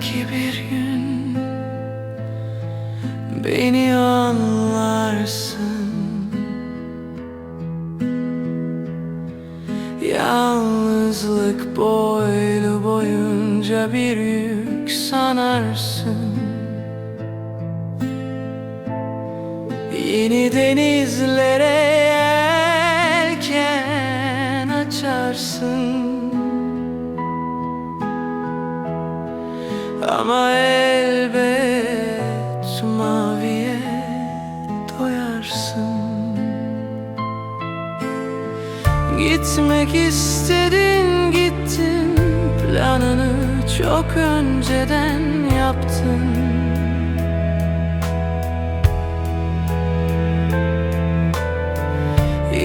Belki bir gün beni anlarsın. Yalnızlık boylu boyunca bir yük sanarsın. Yeni denizlere yelken açarsın. Ama elbet maviye doyarsın. Gitmek istedin gittin. Planını çok önceden yaptın.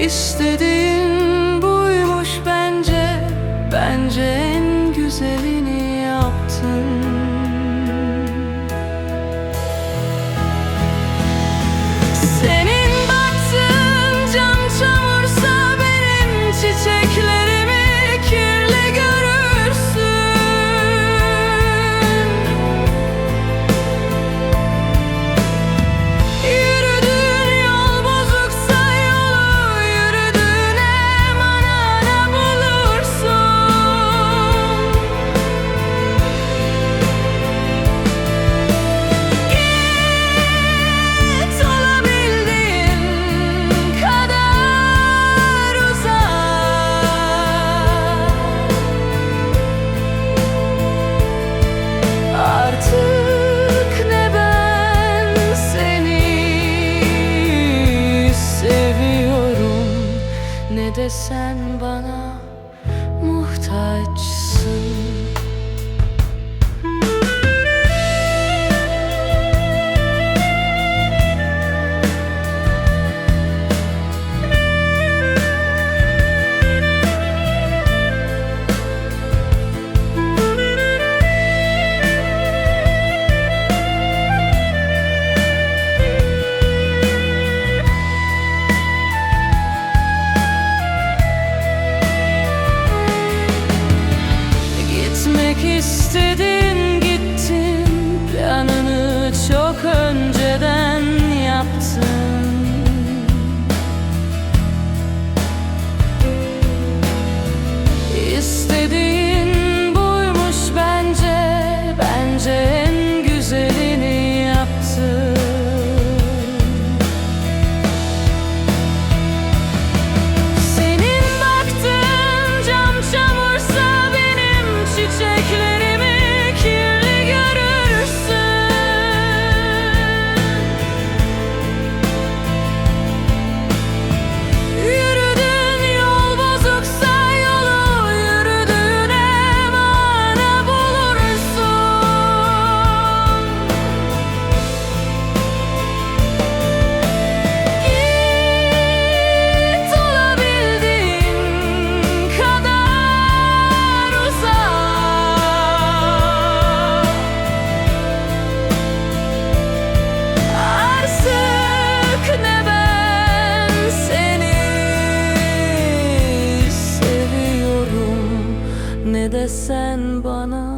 İstediğin buymuş bence. Bence en güzelini sen bana muhtaçsın İstediğin sen bana